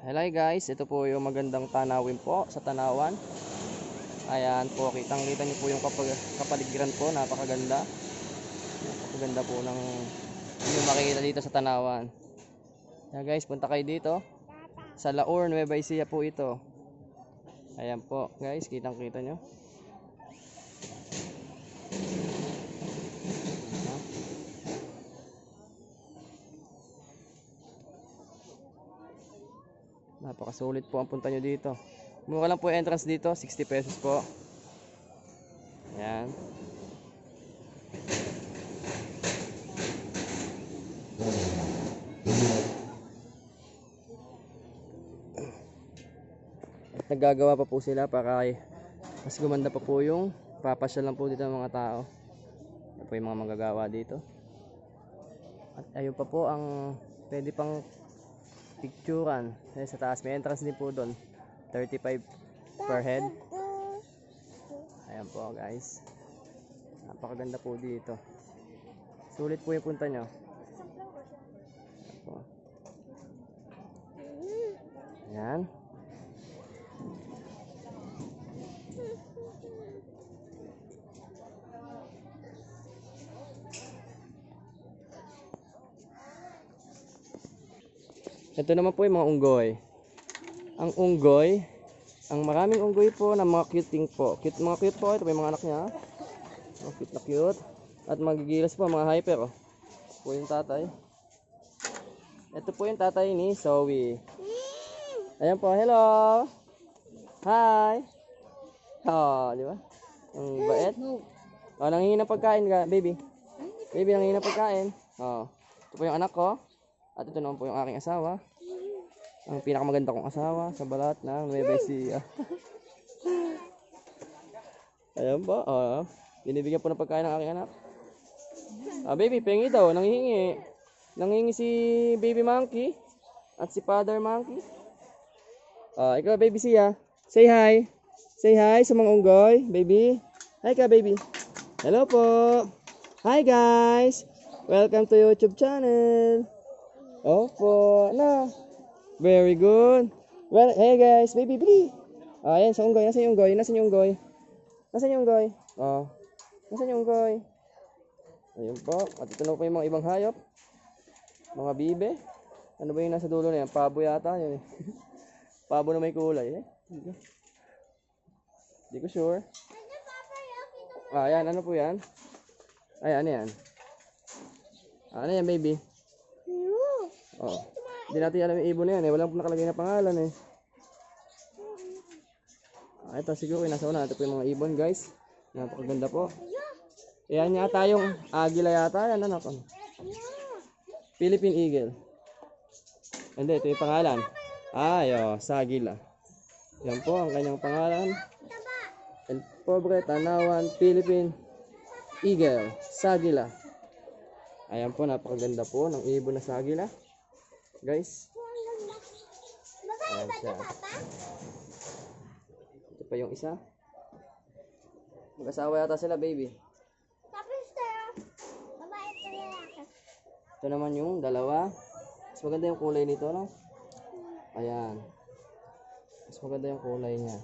Hello guys, ito po yung magandang tanawin po sa Tanawan. Ayan po, kitang kita niyo po yung kapag, kapaligiran po, napakaganda. Napakaganda po ng yung makikita dito sa Tanawan. Ayan guys, punta kayo dito. Sa Laur, Nueva Ecija po ito. Ayan po guys, kitang kita nyo. Napakasulit po ang punta nyo dito. Mura lang po entrance dito, 60 pesos po. Ayan. At naggagawa pa po sila para mas gumanda pa po yung papasyal lang po dito ng mga tao. Ito po yung mga magagawa dito. At ayun pa po ang pwede pang picturean. Ayan sa taas. May entrance din po doon. 35 per head. Ayan po guys. Napakaganda po dito. Sulit po yung punta nyo. Ayan. Ayan. Ito naman po yung mga unggoy. Ang unggoy, ang maraming unggoy po na mga cuting po. Cute, mga cute po. Ito yung mga anak niya. Mga cute na cute. At magigilas po, mga hyper. Oh. Ito po yung tatay. Ito po yung tatay ni Zoe. Ayan po, hello! Hi! Oh, di ba? Ang bait. Oh, nangingi ng pagkain ka, baby. Baby, nangingi ng pagkain. Oh. Ito po yung anak ko. At ito naman po yung aking asawa. Ang pinakamaganda kong asawa sa balat ng Nueva Ecija. Ayan po. Oh. Binibigyan po ng pagkain ng aking anak. Ah, baby, pengi daw. Nangihingi. Nangihingi si baby monkey. At si father monkey. Ah, ikaw, baby siya. Say hi. Say hi sa mga unggoy, baby. Hi ka, baby. Hello po. Hi guys. Welcome to YouTube channel. Opo, na. Very good. Well, hey guys, baby, baby. Ah, yan, sa unggoy. Nasaan yung unggoy? Nasaan yung unggoy? Nasaan yung unggoy? Oh. Nasaan yung unggoy? Ayun po. At ito na po yung mga ibang hayop. Mga bibe. Ano ba yung nasa dulo na yan? Pabo yata yun eh. Pabo na may kulay eh. Hindi ko- sure. Ah, yan. Ano po yan? Ay, ano yan? Ah, ano yan, baby? Oh. Hindi natin alam yung ibon na yan eh. Walang nakalagay na pangalan eh. Ah, ito siguro yung nasa una. Ito po yung mga ibon guys. Napakaganda po. Yan yata yung agila yata. Yan ano ko. Philippine Eagle. Hindi, ito yung pangalan. Ay, oh, Sagila. Yan po ang kanyang pangalan. El Pobre Tanawan Philippine Eagle. Sagila. Ayan po, napakaganda po ng ibon na Sagila. Guys. Ayan siya. Ito pa yung isa. Mag-asawa yata sila, baby. Tapos tayo, babae pa lalaki. Ito naman yung dalawa. Mas maganda yung kulay nito, no? Ayan. Mas maganda yung kulay niya.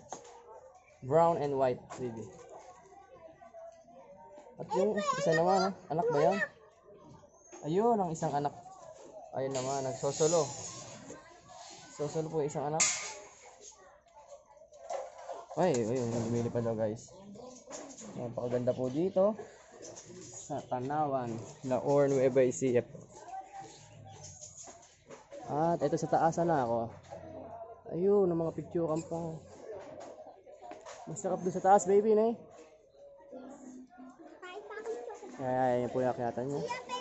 Brown and white, baby. At yung isa naman, ha? anak ba yan? Ayun, ang isang anak. Ayun naman, nagsosolo. Sosolo po isang anak. Ay, ayun, lumilipad daw guys. Napakaganda po dito sa Tanawan, Laor, Nueva Ecija po. At ito sa taas na ako. Ayun, ang mga picturean pa. Masarap doon sa taas, baby, pa yung Ay, ay, yan po yung akyatan niya.